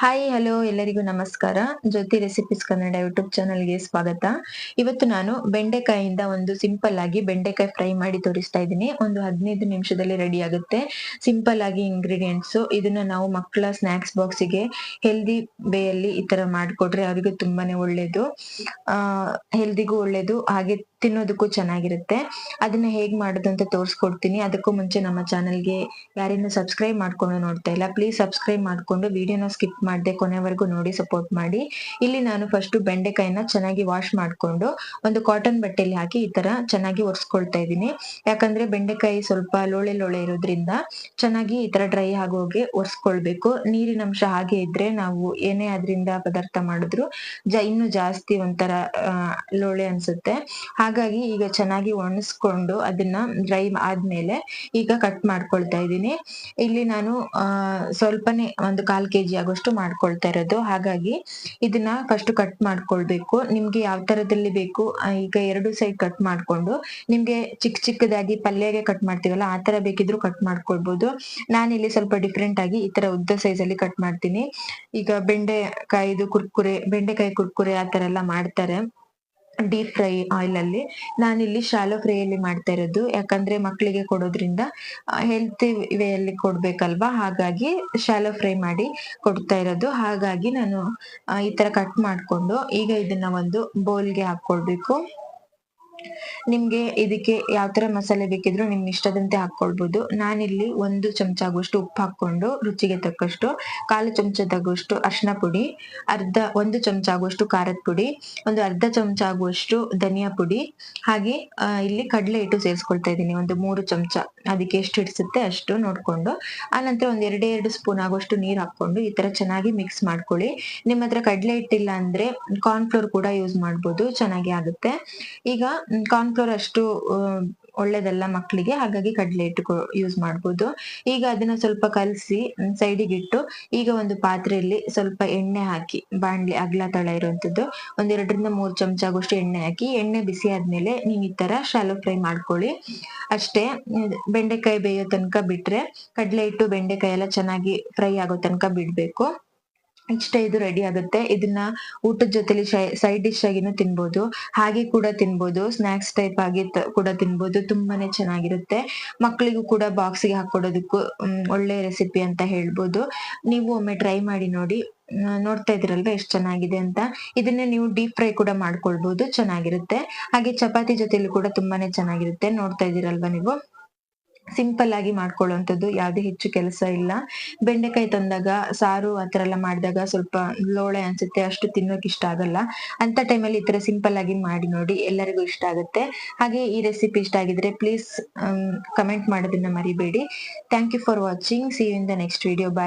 Hi hello ಎಲ್ಲರಿಗೂ ನಮಸ್ಕಾರ. ಜ್ಯೋತಿ recipes Kannada YouTube ಚಾನಲ್ಗೆ ಸ್ವಾಗತ. ಇವತ್ತು ನಾನು ಬೆಂಡೆಕಾಯಿಂದ ಒಂದು ಸಿಂಪಲ್ ಆಗಿ ಬೆಂಡೆಕಾಯಿ ಫ್ರೈ ಮಾಡಿ ತೋರಿಸ್ತಾ ಇದ್ದೀನಿ. ಒಂದು ಹದಿನೈದು ನಿಮಿಷದಲ್ಲಿ ರೆಡಿ ಆಗುತ್ತೆ. ಸಿಂಪಲ್ ಆಗಿ ಇಂಗ್ರೀಡಿಯೆಂಟ್ಸ್ ಇದನ್ನ ನಾವು ಮಕ್ಕಳ ಸ್ನಾಕ್ಸ್ ಬಾಕ್ಸಿಗೆ ಹೆಲ್ದಿ ಬೇಯಲ್ಲಿ ಈ ತರ ಮಾಡ್ಕೊಟ್ರೆ ಅವರಿಗೂ ತುಂಬಾನೇ ಒಳ್ಳೇದು. ಆ ಹೆಲ್ದಿಗೂ ಒಳ್ಳೇದು. ಹಾಗೆ ತಿನ್ನೋದಕ್ಕೂ ಚೆನ್ನಾಗಿರುತ್ತೆ. ಅದನ್ನ ಹೇಗ್ ಮಾಡೋದು ಅಂತ ತೋರಿಸ್ಕೊಡ್ತೀನಿ. ಅದಕ್ಕೂ ಮುಂಚೆ ನಮ್ಮ ಚಾನಲ್ಗೆ ಯಾರೇನು ಸಬ್ಸ್ಕ್ರೈಬ್ ಮಾಡ್ಕೊಂಡು ನೋಡ್ತಾ ಇಲ್ಲ, ಪ್ಲೀಸ್ ಸಬ್ಸ್ಕ್ರೈಬ್ ಮಾಡ್ಕೊಂಡು ವಿಡಿಯೋನ ಸ್ಕಿಪ್ ಮಾಡದೆ ಕೊನೆವರೆಗೂ ನೋಡಿ, ಸಪೋರ್ಟ್ ಮಾಡಿ. ಇಲ್ಲಿ ನಾನು ಫಸ್ಟ್ ಬೆಂಡೆಕಾಯಿನ ಚೆನ್ನಾಗಿ ವಾಶ್ ಮಾಡ್ಕೊಂಡು ಒಂದು ಕಾಟನ್ ಬಟ್ಟೆಲಿ ಹಾಕಿ ಈ ತರ ಚೆನ್ನಾಗಿ ಒರೆಸ್ಕೊಳ್ತಾ ಇದ್ದೀನಿ. ಯಾಕಂದ್ರೆ ಬೆಂಡೆಕಾಯಿ ಸ್ವಲ್ಪ ಲೋಳೆ ಲೋಳೆ ಇರೋದ್ರಿಂದ ಚೆನ್ನಾಗಿ ಈ ತರ ಡ್ರೈ ಆಗೋಗಿ ಒರೆಸ್ಕೊಳ್ಬೇಕು. ನೀರಿನ ಅಂಶ ಹಾಗೆ ಇದ್ರೆ ನಾವು ಏನೇ ಅದರಿಂದ ಪದಾರ್ಥ ಮಾಡಿದ್ರು ಜ ಇನ್ನು ಜಾಸ್ತಿ ಒಂಥರ ಲೋಳೆ ಅನ್ಸುತ್ತೆ. ಹಾಗಾಗಿ ಈಗ ಚೆನ್ನಾಗಿ ಒಣಸ್ಕೊಂಡು ಅದನ್ನ ಡ್ರೈ ಆದ್ಮೇಲೆ ಈಗ ಕಟ್ ಮಾಡ್ಕೊಳ್ತಾ ಇದ್ದೀನಿ. ಇಲ್ಲಿ ನಾನು ಸ್ವಲ್ಪನೇ ಒಂದು ಕಾಲ್ ಕೆಜಿ ಆಗೋಷ್ಟು ಮಾಡ್ಕೊಳ್ತಾ ಇರೋದು. ಹಾಗಾಗಿ ಇದನ್ನ ಫಸ್ಟ್ ಕಟ್ ಮಾಡ್ಕೊಳ್ಬೇಕು. ನಿಮ್ಗೆ ಯಾವ ತರದಲ್ಲಿ ಬೇಕು ಈಗ ಎರಡು ಸೈಡ್ ಕಟ್ ಮಾಡ್ಕೊಂಡು ನಿಮ್ಗೆ ಚಿಕ್ಕ ಚಿಕ್ಕದಾಗಿ ಪಲ್ಯಗೆ ಕಟ್ ಮಾಡ್ತೀವಲ್ಲ, ಆ ತರ ಬೇಕಿದ್ರು ಕಟ್ ಮಾಡ್ಕೊಳ್ಬಹುದು ಇಲ್ಲಿ ಸ್ವಲ್ಪ ಡಿಫ್ರೆಂಟ್ ಆಗಿ ಈ ತರ ಉದ್ದ ಸೈಜ್ ಅಲ್ಲಿ ಕಟ್ ಮಾಡ್ತೀನಿ. ಈಗ ಬೆಂಡೆಕಾಯಿದು, ಕುರ್ಕುರೆ, ಬೆಂಡೆಕಾಯಿ, ಕುರ್ಕುರೆ ಆ ತರ ಎಲ್ಲ ಮಾಡ್ತಾರೆ. ಡೀಪ್ ಫ್ರೈ ಆಯಿಲ್ ಅಲ್ಲಿ. ನಾನಿಲ್ಲಿ ಶಾಲೋ ಫ್ರೈ ಅಲ್ಲಿ ಮಾಡ್ತಾ ಇರೋದು. ಯಾಕಂದ್ರೆ ಮಕ್ಕಳಿಗೆ ಕೊಡೋದ್ರಿಂದ ಹೆಲ್ತಿ ವೇ ಅಲ್ಲಿ ಕೊಡ್ಬೇಕಲ್ವಾ? ಹಾಗಾಗಿ ಶಾಲೋ ಫ್ರೈ ಮಾಡಿ ಕೊಡ್ತಾ ಇರೋದು. ಹಾಗಾಗಿ ನಾನು ಈ ತರ ಕಟ್ ಮಾಡ್ಕೊಂಡು ಈಗ ಇದನ್ನ ಒಂದು ಬೌಲ್ಗೆ ಹಾಕೊಳ್ಬೇಕು ನಿಮ್ಗೆ ಇದಕ್ಕೆ ಯಾವ ತರ ಮಸಾಲೆ ಬೇಕಿದ್ರು ನಿಮ್ ಇಷ್ಟದಂತೆ ಹಾಕೊಳ್ಬಹುದು ನಾನಿಲ್ಲಿ ಒಂದು ಚಮಚ ಆಗುವಷ್ಟು ಉಪ್ಪು ಹಾಕೊಂಡು ರುಚಿಗೆ ತಕ್ಕಷ್ಟು, ಕಾಲು ಚಮಚದಾಗುವಷ್ಟು ಅರ್ಶಿನ ಪುಡಿ, ಅರ್ಧ, ಒಂದು ಚಮಚ ಆಗುವಷ್ಟು ಖಾರದ ಪುಡಿ, ಒಂದು ಅರ್ಧ ಚಮಚ ಆಗುವಷ್ಟು ಧನಿಯಾ ಪುಡಿ, ಹಾಗೆ ಇಲ್ಲಿ ಕಡಲೆ ಹಿಟ್ಟು ಸೇರಿಸ್ಕೊಳ್ತಾ ಇದ್ದೀನಿ. ಒಂದು ಮೂರು ಚಮಚ. ಅದಕ್ಕೆ ಎಷ್ಟು ಹಿಡಿಸುತ್ತೆ ಅಷ್ಟು ನೋಡ್ಕೊಂಡು ಆನಂತರ ಒಂದ್ ಎರಡೇ ಎರಡು ಸ್ಪೂನ್ ಆಗುವಷ್ಟು ನೀರ್ ಹಾಕೊಂಡು ಈ ತರ ಚೆನ್ನಾಗಿ ಮಿಕ್ಸ್ ಮಾಡ್ಕೊಳ್ಳಿ. ನಿಮ್ಮ ಹತ್ರ ಕಡಲೆ ಹಿಟ್ಟಿಲ್ಲ ಅಂದ್ರೆ ಕಾರ್ನ್ಫ್ಲೋರ್ ಕೂಡ ಯೂಸ್ ಮಾಡ್ಬೋದು. ಚೆನ್ನಾಗಿ ಆಗುತ್ತೆ. ಈಗ ಕಾರ್ನ್ಫ್ಲೋರ್ ಅಷ್ಟು ಒಳ್ಳೇದಲ್ಲ ಮಕ್ಕಳಿಗೆ ಹಾಗಾಗಿ ಕಡಲೆ ಹಿಟ್ಟು ಯೂಸ್ ಮಾಡ್ಬೋದು. ಈಗ ಅದನ್ನ ಸ್ವಲ್ಪ ಕಲಸಿ ಸೈಡಿಗೆ ಇಟ್ಟು ಈಗ ಒಂದು ಪಾತ್ರೆಯಲ್ಲಿ ಸ್ವಲ್ಪ ಎಣ್ಣೆ ಹಾಕಿ, ಬಾಣ್ಲಿ, ಅಗ್ಲ, ತಳ ಇರುವಂತದ್ದು ಒಂದೆರಡರಿಂದ ಮೂರು ಚಮಚ ಆಗುವಷ್ಟು ಎಣ್ಣೆ ಹಾಕಿ, ಎಣ್ಣೆ ಬಿಸಿ ಆದ್ಮೇಲೆ ನೀವು ಈ ತರ ಶಾಲೋ ಫ್ರೈ ಮಾಡ್ಕೊಳ್ಳಿ. ಅಷ್ಟೇ ಬೆಂಡೆಕಾಯಿ ಬೇಯೋ ತನಕ ಬಿಟ್ರೆ ಕಡಲೆ ಹಿಟ್ಟು, ಬೆಂಡೆಕಾಯಿ ಎಲ್ಲ ಚೆನ್ನಾಗಿ ಫ್ರೈ ಆಗೋ ತನಕ ಬಿಡ್ಬೇಕು. ಇಷ್ಟೇ ಇದು ರೆಡಿ ಆಗುತ್ತೆ. ಇದನ್ನ ಊಟದ ಜೊತೆಲಿ ಸೈಡ್ ಡಿಶ್ ಆಗಿನೂ ತಿನ್ಬೋದು. ಹಾಗೆ ಕೂಡ ತಿನ್ಬೋದು. ಸ್ನಾಕ್ಸ್ ಟೈಪ್ ಆಗಿ ಕೂಡ ತಿನ್ಬೋದು. ತುಂಬಾನೇ ಚೆನ್ನಾಗಿರುತ್ತೆ. ಮಕ್ಕಳಿಗೂ ಕೂಡ ಬಾಕ್ಸಿಗೆ ಹಾಕೊಡೋದಕ್ಕೂ ಒಳ್ಳೆ ರೆಸಿಪಿ ಅಂತ ಹೇಳ್ಬೋದು. ನೀವು ಒಮ್ಮೆ ಟ್ರೈ ಮಾಡಿ ನೋಡಿ. ನೋಡ್ತಾ ಇದ್ದೀರಲ್ವಾ ಎಷ್ಟು ಚೆನ್ನಾಗಿದೆ ಅಂತ? ಇದನ್ನ ನೀವು ಡೀಪ್ ಫ್ರೈ ಕೂಡ ಮಾಡ್ಕೊಳ್ಬಹುದು ಚೆನ್ನಾಗಿರುತ್ತೆ. ಹಾಗೆ ಚಪಾತಿ ಜೊತೆಲಿ ಕೂಡ ತುಂಬಾನೇ ಚೆನ್ನಾಗಿರುತ್ತೆ. ನೋಡ್ತಾ ಇದ್ದೀರಲ್ವಾ ನೀವು? ಸಿಂಪಲ್ ಆಗಿ ಮಾಡ್ಕೊಳ್ಳುವಂಥದ್ದು ಯಾವುದೇ ಹೆಚ್ಚು ಕೆಲಸ ಇಲ್ಲ. ಬೆಂಡೆಕಾಯಿ ತಂದಾಗ ಸಾರು ಆ ಥರ ಎಲ್ಲ ಮಾಡಿದಾಗ ಸ್ವಲ್ಪ ಲೋಳೆ ಅನ್ಸುತ್ತೆ, ಅಷ್ಟು ತಿನ್ನೋಕೆ ಇಷ್ಟ ಆಗಲ್ಲ. ಅಂತ ಟೈಮಲ್ಲಿ ಈ ಥರ ಸಿಂಪಲ್ ಆಗಿ ಮಾಡಿ ನೋಡಿ ಎಲ್ಲರಿಗೂ ಇಷ್ಟ ಆಗುತ್ತೆ. ಹಾಗೆ ಈ ರೆಸಿಪಿ ಇಷ್ಟ ಆಗಿದ್ರೆ ಪ್ಲೀಸ್ ಕಮೆಂಟ್ ಮಾಡೋದನ್ನ ಮರಿಬೇಡಿ. Thank you for watching see you in the next video bye